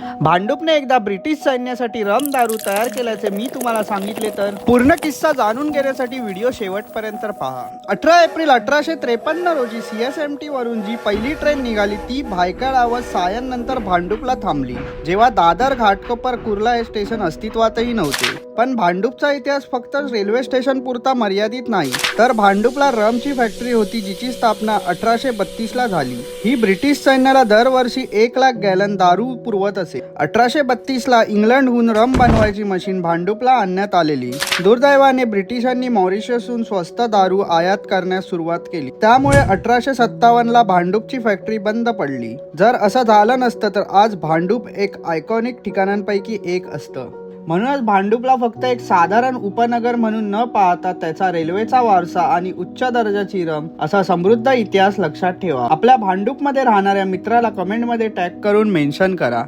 भांडूपने एकदा ब्रिटिश सैन्यासाठी रम दारू तयार केल्याचे मी तुम्हाला सांगितले तर? पूर्ण किस्सा जाणून घेण्यासाठी व्हिडिओ शेवटपर्यंत पहा. अठरा एप्रिल अठराशे त्रेपन्न रोजी सीएसएमटी वरून जी पहिली ट्रेन निघाली ती भायखळा व सायन नंतर भांडूपला थांबली. जेव्हा दादर घाटकोपर कुर्ला हे स्टेशन अस्तित्वातही नव्हते. पण भांडूपचा इतिहास फक्त रेल्वे स्टेशन पुरता मर्यादित नाही. तर भांडूपला रमची फॅक्टरी होती जिची स्थापना अठराशे बत्तीस ला झाली. ही ब्रिटिश सैन्याला दरवर्षी एक लाख गॅलन दारू पुरवत असे. अठराशे बत्तीस ला इंग्लंडहून रम बनवायची मशीन भांडूपला आणण्यात आलेली. दुर्दैवाने ब्रिटिशांनी मॉरिशसहून स्वस्त दारू आयात करण्यास सुरुवात केली. त्यामुळे अठराशे सत्तावन्न ला भांडूपची फॅक्टरी बंद पडली. जर असं झालं नसतं तर आज भांडूप एक आयकॉनिक ठिकाणांपैकी एक असतं. म्हणूनच भांडूपला फक्त एक साधारण उपनगर म्हणून न पाहता त्याचा रेल्वेचा वारसा आणि उच्च दर्जाची रम असा समृद्ध इतिहास लक्षात ठेवा. आपल्या भांडूपमध्ये राहणाऱ्या मित्राला कमेंटमध्ये टॅग करून मेन्शन करा.